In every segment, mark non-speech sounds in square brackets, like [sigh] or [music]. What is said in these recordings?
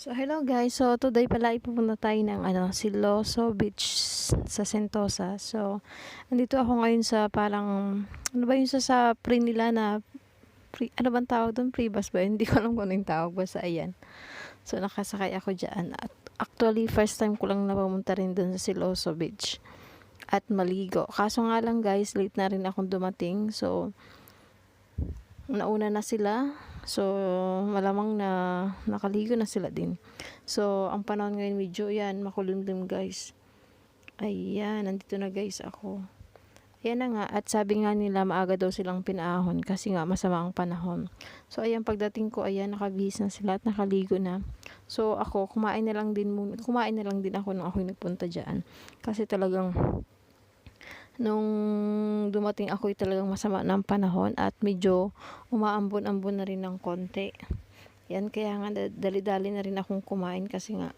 So, hello guys. So, today pala ipupunta tayo ng ano, Siloso Beach sa Sentosa. So, andito ako ngayon sa parang, ano ba yun sa, sa pre nila na, pre, ano bang tawag doon? Pre bus ba? [laughs] Hindi ko alam kung ano yung tawag. Basta ayan. So, nakasakay ako dyan. At actually, first time ko lang na pumunta rin doon sa Siloso Beach. At maligo. Kaso nga lang guys, late na rin akong dumating. So, nauna na sila. So, malamang na nakaligo na sila din. So, ang panahon ngayon medyo yan, makulimlim guys. Ayan, nandito na guys ako. Ayan na nga, at sabi nga nila maaga daw silang pinaahon kasi nga masama ang panahon. So, ayan, pagdating ko, ayan, nakabihis na sila at nakaligo na. So, ako, kumain na lang din muna, kumain na lang din ako nung ako nagpunta dyan. Kasi talagang, nung dumating ako talagang masama ng panahon at medyo umaambon-ambon na rin ng konti. Yan, kaya nga da- dali-dali na rin akong kumain kasi nga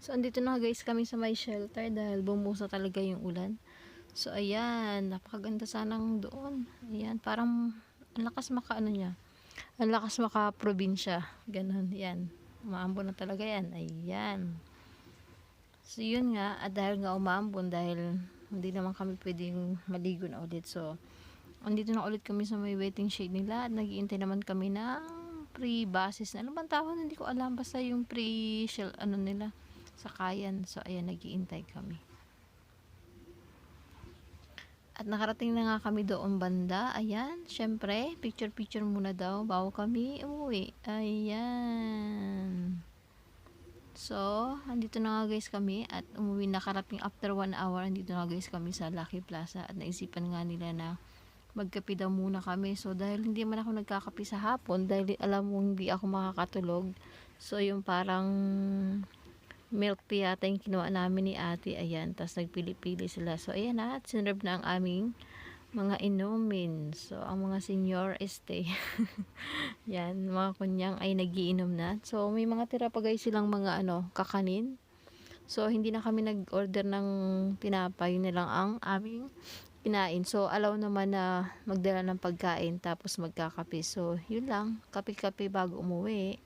So, andito na guys kami sa my shelter dahil bumusa talaga yung ulan. So, ayan. Napakaganda sanang doon. Ayan. Parang, ang lakas maka, ano niya. Ang lakas maka probinsya. Ganon. Yan. Umaambon na talaga yan. Ayan. So, yun nga. At dahil nga umaambon, dahil hindi naman kami pwedeng maligo na ulit. So, andito na ulit kami sa may waiting shade nila. At nagiintay naman kami ng pre-basis. Ano bang tawag? Hindi ko alam. Basta yung pre-shell, ano nila sakayan. So, ayan, nagiintay kami. At nakarating na nga kami doon banda. Ayan, syempre, picture-picture muna daw bago kami umuwi. Ayan. So, andito na nga guys kami at umuwi nakarating after one hour. Andito na guys kami sa Lucky Plaza at naisipan nga nila na magkape daw muna kami. So, dahil hindi man ako nagkakape sa hapon, dahil alam mo hindi ako makakatulog. So, yung parang milk tea yata yung kinuha namin ni ate. Ayan, tapos nagpili-pili sila. So, ayan na, sinurb na ang aming mga inumin. So, ang mga senior este. [laughs] Yan, mga kunyang ay nagiinom na. So, may mga tira pa guys silang mga ano, kakanin. So, hindi na kami nag-order ng tinapay. Yun na lang ang aming kinain. So, allow naman na magdala ng pagkain tapos magkakape. So, yun lang. Kape-kape bago umuwi.